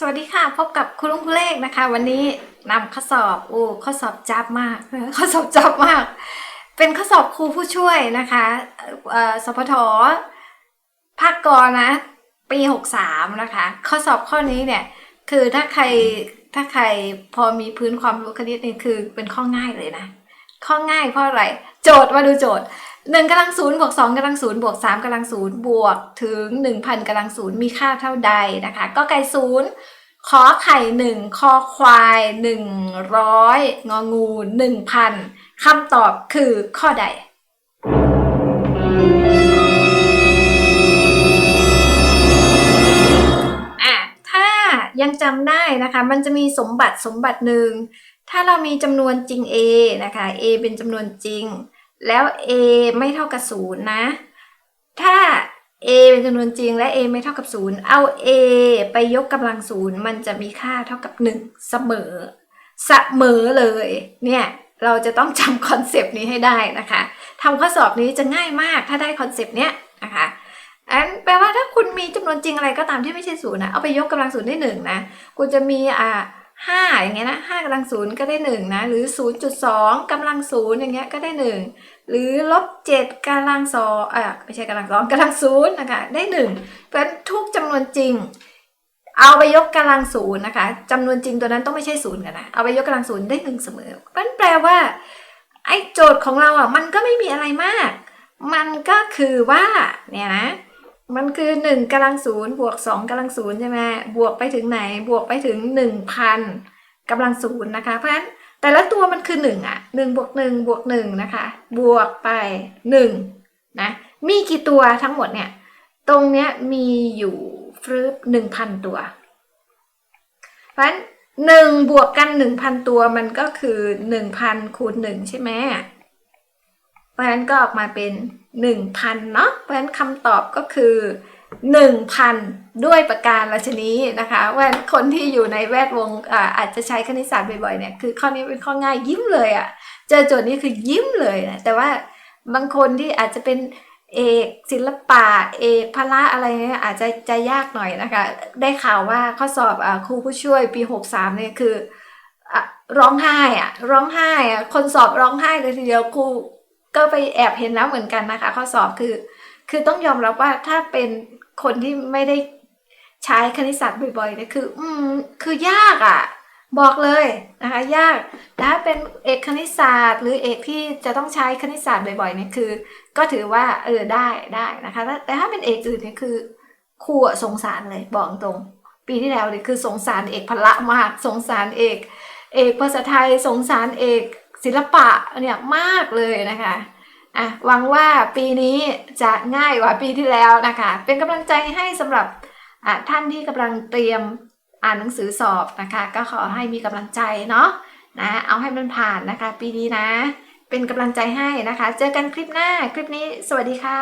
สวัสดีค่ะ พบกับคุณลุงคุณเลขนะคะ วันนี้นำข้อสอบโอ้ข้อสอบจับมากข้อสอบจับมาก เป็นข้อสอบครูผู้ช่วยนะคะอ่อสพทภาคกรนะ ปีหกสามนะคะ ข้อสอบข้อนี้เนี่ย คือถ้าใครถ้าใครพอมีพื้นความรู้คณิตนี่คือเป็นข้อง่ายเลยนะ ข้อง่ายเพราะอะไร โจทย์มาดูโจทย์ หนึ่งกำลังศูนย์บวกสองกำลังศูนย์บวกสามกำลังศูนย์บวกถึงหนึ่งพันกำลังศูนย์มีค่าเท่าใดนะคะ ก็ไก่ศูนย์ขอไข่หนึ่งคอควายหนึ่งร้อยงองูหนึ่งพันคำตอบคือข้อใดอะถ้ายังจำได้นะคะ มันจะมีสมบัติสมบัติหนึ่ง ถ้าเรามีจำนวนจริง A นะคะ A เป็นจำนวนจริง แล้ว A ไม่เท่ากับศูนย์นะ ถ้า A เป็นจำนวนจริงและ A ไม่เท่ากับศูนย์เอา A ไปยกกำลังศูนย์มันจะมีค่าเท่ากับหนึ่งเสมอเสมอเลย เนี่ยเราจะต้องจำคอนเซปต์นี้ให้ได้นะคะทำข้อสอบนี้จะง่ายมากถ้าได้คอนเซปต์เนี้ยนะคะอันแปลว่าถ้าคุณมีจำนวนจริงอะไรก็ตามที่ไม่ใช่ศูนย์นะเอาไปยกกำลังศูนย์ได้หนึ่งนะคุณจะมีอ่า ห้าอย่างเงี้ยนะห้ากำลังศูนย์ก็ได้หนึ่งนะหรือศูนย์จุดสองกำลังศูนย์อย่างเงี้ยก็ได้หนึ่งหรือลบเจ็ดกำลังสองอ่าไม่ใช่กำลังสองกำลังศูนย์นะคะได้หนึ่งเพราะฉะนั้นทุกจำนวนจริง เอาไปยกกำลังศูนย์นะคะจำนวนจริงตัวนั้นต้องไม่ใช่ศูนย์กันนะเอาไปยกกำลังศูนย์ได้หนึ่งเสมอมันแปลว่าไอ้โจทย์ของเราอะมันก็ไม่มีอะไรมาก มันก็คือว่าเนี่ยนะ มันคือหนึ่งกำลังศูนย์บวกสองกำลังศูนย์ใช่ไหมบวกไปถึงไหนบวกไปถึงหนึ่งพันกำลังศูนย์นะคะ เพราะฉะนั้นแต่ละตัวมันคือหนึ่งอะหนึ่งบวกหนึ่งบวกหนึ่งนะคะ บวกไปหนึ่งนะมีกี่ตัวทั้งหมดเนี่ย ตรงเนี้ยมีอยู่ฟรึบหนึ่งพันตัว เพราะฉะนั้นหนึ่งบวกกันหนึ่งพันตัวมันก็คือหนึ่งพันคูณหนึ่งใช่ไหม เพราะฉะนั้นก็ออกมาเป็น 1,000เนาะเพราะฉะนั้นคำตอบก็คือ 1,000 ด้วยประการราชนี้นะคะว่าคนที่อยู่ในแวดวงอาอาจจะใช้คณิตศาสตร์บ่อยๆเนี่ยคือข้อนี้เป็นข้อง่ายยิ้มเลยอะ่ะเจอโจทย์นี้คือยิ้มเลยนะแต่ว่าบางคนที่อาจจะเป็นเอกศิลปะเอกพละอะไรเนี่ยอาจจะจะยากหน่อยนะคะ ได้ข่าวว่าข้อสอบอครูผู้ช่วยปี 63เนี่ยคืออร้องไห้อะร้องไห้อะคนสอบร้องไห้เลยทีเดียวครู ก็ไปแอบเห็นแล้วเหมือนกันนะคะ ข้อสอบคือ คือต้องยอมรับว่าถ้าเป็นคนที่ไม่ได้ใช้คณิตศาสตร์บ่อยๆเนี่ยคือ อืมคือยากอะ่ะ บอกเลยนะคะ ยากถ้าเป็นเอกคณิตศาสตร์ หรือเอกที่จะต้องใช้คณิตศาสตร์บ่อยๆเนี่ยคือ ก็ถือว่าเออได้ได้นะคะ แต่ถ้าเป็นเอกอื่นเนี่ยคือครูอะสงสารเลยบอกตรง ปีที่แล้วเนี่ยคือสงสารเอกพละมากสงสารเอก เอกภาษาไทยสงสารเอก ศิลปะเนี่ยมากเลยนะคะอะหวังว่าปีนี้จะง่ายกว่าปีที่แล้วนะคะ เป็นกำลังใจให้สำหรับอะท่านที่กำลังเตรียมอ่านหนังสือสอบนะคะ ก็ขอให้มีกำลังใจเนาะนะเอาให้มันผ่านนะคะ ปีนี้นะ เป็นกำลังใจให้นะคะ เจอกันคลิปหน้าคลิปนี้ สวัสดีค่ะ